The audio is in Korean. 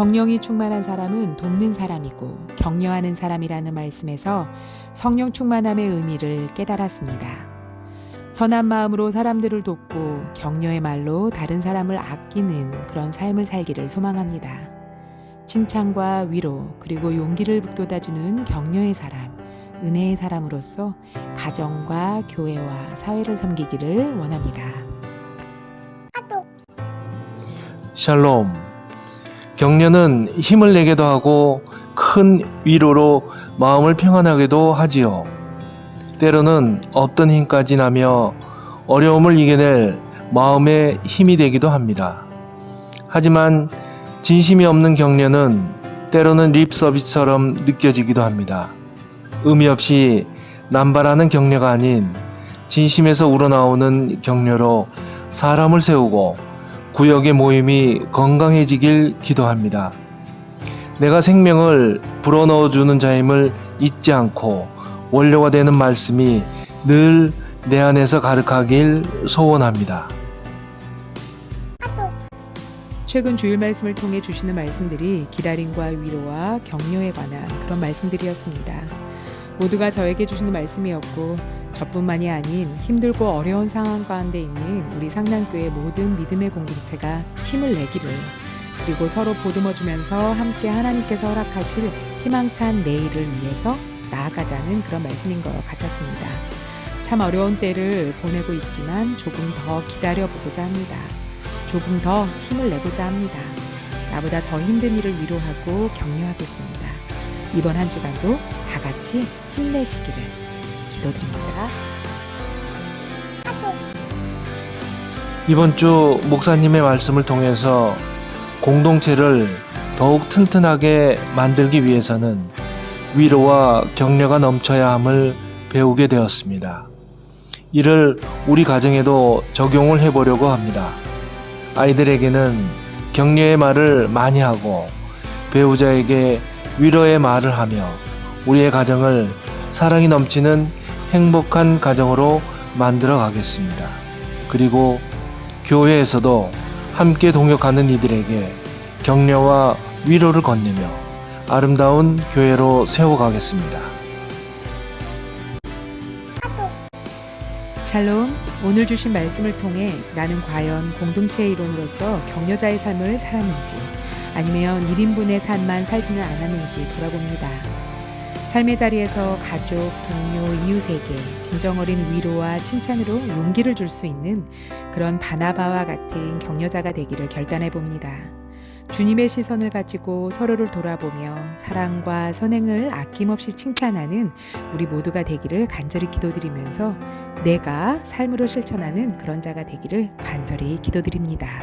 성령이 충만한 사람은 돕는 사람이고 격려하는 사람이라는 말씀에서 성령 충만함의 의미를 깨달았습니다. 선한 마음으로 사람들을 돕고 격려의 말로 다른 사람을 아끼는 그런 삶을 살기를 소망합니다. 칭찬과 위로 그리고 용기를 북돋아주는 격려의 사람, 은혜의 사람으로서 가정과 교회와 사회를 섬기기를 원합니다. 샬롬. 격려는 힘을 내게도 하고 큰 위로로 마음을 평안하게도 하지요. 때로는 없던 힘까지 나며 어려움을 이겨낼 마음의 힘이 되기도 합니다. 하지만 진심이 없는 격려는 때로는 립 서비스처럼 느껴지기도 합니다. 의미 없이 남발하는 격려가 아닌 진심에서 우러나오는 격려로 사람을 세우고 구역의 모임이 건강해지길 기도합니다. 내가 생명을 불어넣어 주는 자임을 잊지 않고 원료가 되는 말씀이 늘 내 안에서 가득하길 소원합니다. 최근 주일 말씀을 통해 주시는 말씀들이 기다림과 위로와 격려에 관한 그런 말씀들이었습니다. 모두가 저에게 주시는 말씀이었고 저뿐만이 아닌 힘들고 어려운 상황 가운데 있는 우리 상남교회 모든 믿음의 공동체가 힘을 내기를 그리고 서로 보듬어 주면서 함께 하나님께서 허락하실 희망찬 내일을 위해서 나아가자는 그런 말씀인 것 같았습니다. 참 어려운 때를 보내고 있지만 조금 더 기다려 보고자 합니다. 조금 더 힘을 내고자 합니다. 나보다 더 힘든 일을 위로하고 격려하겠습니다. 이번 한 주간도 다 같이 힘내시기를 기도드립니다. 이번 주 목사님의 말씀을 통해서 공동체를 더욱 튼튼하게 만들기 위해서는 위로와 격려가 넘쳐야 함을 배우게 되었습니다. 이를 우리 가정에도 적용을 해보려고 합니다. 아이들에게는 격려의 말을 많이 하고 배우자에게 위로의 말을 하며 우리의 가정을 사랑이 넘치는 행복한 가정으로 만들어 가겠습니다. 그리고 교회에서도 함께 동역하는 이들에게 격려와 위로를 건네며 아름다운 교회로 세워가겠습니다. 샬롬, 오늘 주신 말씀을 통해 나는 과연 공동체의 일원으로서 격려자의 삶을 살았는지 아니면 1인분의 삶만 살지는 않았는지 돌아봅니다. 삶의 자리에서 가족, 동료, 이웃에게 진정 어린 위로와 칭찬으로 용기를 줄 수 있는 그런 바나바와 같은 격려자가 되기를 결단해 봅니다. 주님의 시선을 가지고 서로를 돌아보며 사랑과 선행을 아낌없이 칭찬하는 우리 모두가 되기를 간절히 기도드리면서 내가 삶으로 실천하는 그런 자가 되기를 간절히 기도드립니다.